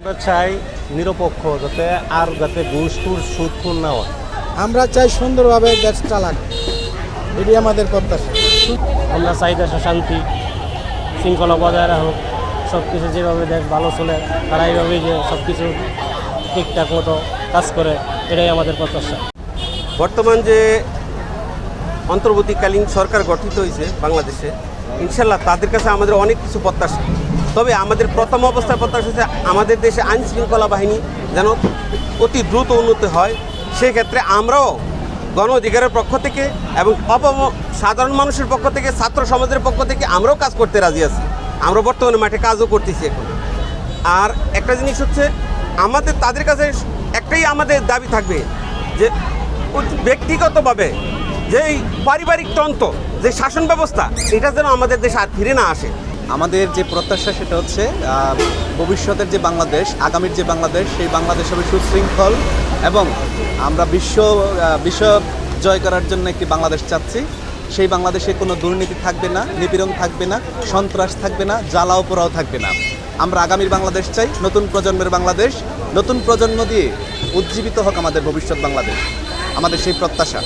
আমরা চাই নিরপেক্ষ যাতে আর যাতে ঘুষ টুস সুদ না হয়। আমরা চাই সুন্দরভাবে দেশ চালাক। এটি আমাদের প্রত্যাশা। আমরা চাই দেশে শান্তি শৃঙ্খলা বজায় রাখুক। সব কিছু যেভাবে দেশ ভালো চলে তারা এইভাবেই যে সব কিছু ঠিকঠাক মতো কাজ করে এটাই আমাদের প্রত্যাশা। বর্তমান যে অন্তর্বর্তীকালীন সরকার গঠিত হয়েছে বাংলাদেশে ইনশাল্লাহ তাদের কাছে আমাদের অনেক কিছু প্রত্যাশা। তবে আমাদের প্রথম অবস্থার প্রত্যাশা হচ্ছে আমাদের দেশে আইন শৃঙ্খলা বাহিনী যেন অতি দ্রুত উন্নতি হয়। সেক্ষেত্রে আমরাও গণ অধিকারের পক্ষ থেকে এবং অপম, সাধারণ মানুষের পক্ষ থেকে, ছাত্র সমাজের পক্ষ থেকে আমরাও কাজ করতে রাজি আছি। আমরা বর্তমানে মাঠে কাজও করতেছি এখন। আর একটা জিনিস হচ্ছে, আমাদের, তাদের কাছে একটাই আমাদের দাবি থাকবে যে, ব্যক্তিগতভাবে যেই পারিবারিক তন্ত্র, যে শাসন ব্যবস্থা, এটা যেন আমাদের দেশে আর ফিরে না আসে। আমাদের যে প্রত্যাশা সেটা হচ্ছে ভবিষ্যতের যে বাংলাদেশ, আগামীর যে বাংলাদেশ, সেই বাংলাদেশ হবে সুশৃঙ্খল এবং আমরা বিশ্ব বিশ্ব জয় করার জন্য একটি বাংলাদেশ চাচ্ছি। সেই বাংলাদেশে কোনো দুর্নীতি থাকবে না, নিপীড়ন থাকবে না, সন্ত্রাস থাকবে না জ্বালাও পোড়াও থাকবে না। আমরা আগামীর বাংলাদেশ চাই, নতুন প্রজন্মের বাংলাদেশ, নতুন প্রজন্ম দিয়ে উজ্জীবিত হোক আমাদের ভবিষ্যৎ বাংলাদেশ। আমাদের সেই প্রত্যাশা।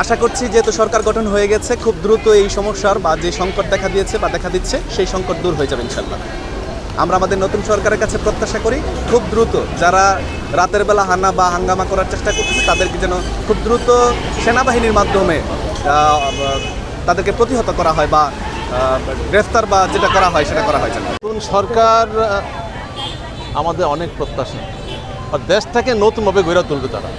আশা করছি যেহেতু সরকার গঠন হয়ে গেছে, খুব দ্রুত এই সমস্যার বা যে সংকট দেখা দিয়েছে বা দেখা দিচ্ছে, সেই সংকট দূর হয়ে যাবে ইনশাল্লাহ আমরা আমাদের নতুন সরকারের কাছে প্রত্যাশা করি, খুব দ্রুত যারা রাতের বেলা হানা বা হাঙ্গামা করার চেষ্টা করতেছে, তাদেরকে যেন খুব দ্রুত সেনাবাহিনীর মাধ্যমে তাদেরকে প্রতিহত করা হয় বা গ্রেফতার বা যেটা করা হয়, সেটা করা হয় নতুন সরকার আমাদের অনেক প্রত্যাশা। দেশটাকে নতুনভাবে গড়ে তুলবে তারা।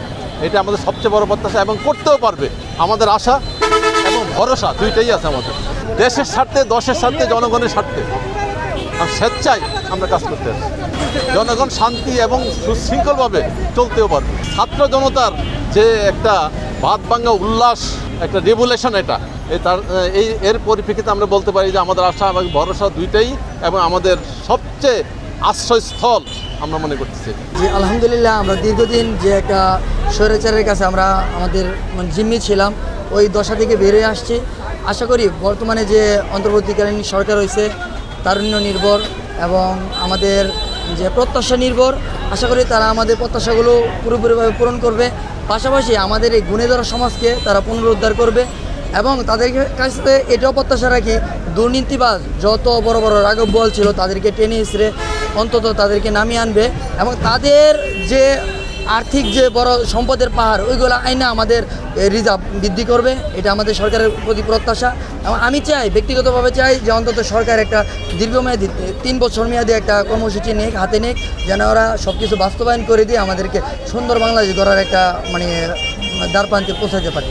এটা আমাদের সবচেয়ে বড় প্রত্যাশা এবং করতেও পারবে আমাদের আশা এবং ভরসা, দুইটাই আছে আমাদের। দেশের স্বার্থে, দশের স্বার্থে, জনগণের স্বার্থে। আর স্বেচ্ছায় আমরা কাজ করতে আছি। জনগণ শান্তি এবং সুশৃঙ্খলভাবে চলতেও পারবে। ছাত্র জনতার যে একটা ভাত ভাঙ্গা উল্লাস, একটা রেভুলেশন এটা এই তার এই, এর পরিপ্রেক্ষিতে আমরা বলতে পারি যে আমাদের আশা এবং ভরসা দুইটাই এবং আমাদের সবচেয়ে আশ্রয়স্থল আমরা মনে করতেছি। জি, আলহামদুলিল্লাহ, আমরা দীর্ঘদিন যে একটা স্বৈরাচারের কাছে আমরা আমাদের মানে জিম্মি ছিলাম, ওই দশা থেকে বেরিয়ে আসছি। আশা করি বর্তমানে যে অন্তর্বর্তীকালীন সরকার হয়েছে তারুণ্য নির্ভর এবং আমাদের যে প্রত্যাশা নির্ভর, আশা করি তারা আমাদের প্রত্যাশাগুলো পুরোপুরিভাবে পূরণ করবে। পাশাপাশি আমাদের এই গুণেধরা সমাজকে তারা পুনরুদ্ধার করবে। এবং তাদের কাছে এটাও প্রত্যাশা রাখি, দুর্নীতিবাজ যত বড় বড় রাঘব বল ছিল তাদেরকে টেনে ইসরে অন্তত তাদেরকে নামিয়ে আনবে এবং তাদের যে আর্থিক যে বড় সম্পদের পাহাড়, ওইগুলো আইনা আমাদের রিজার্ভ বৃদ্ধি করবে, এটা আমাদের সরকারের প্রতি প্রত্যাশা। এবং আমি চাই, ব্যক্তিগতভাবে চাই যে অন্তত সরকার একটা দীর্ঘমেয়াদী, তিন বছর মেয়াদী একটা কর্মসূচি নিক, হাতে নিক, যেন ওরা সব কিছু বাস্তবায়ন করে দিয়ে আমাদেরকে সুন্দর বাংলাদেশ গড়ার একটা মানে দ্বার প্রান্তে পৌঁছাতে পারে।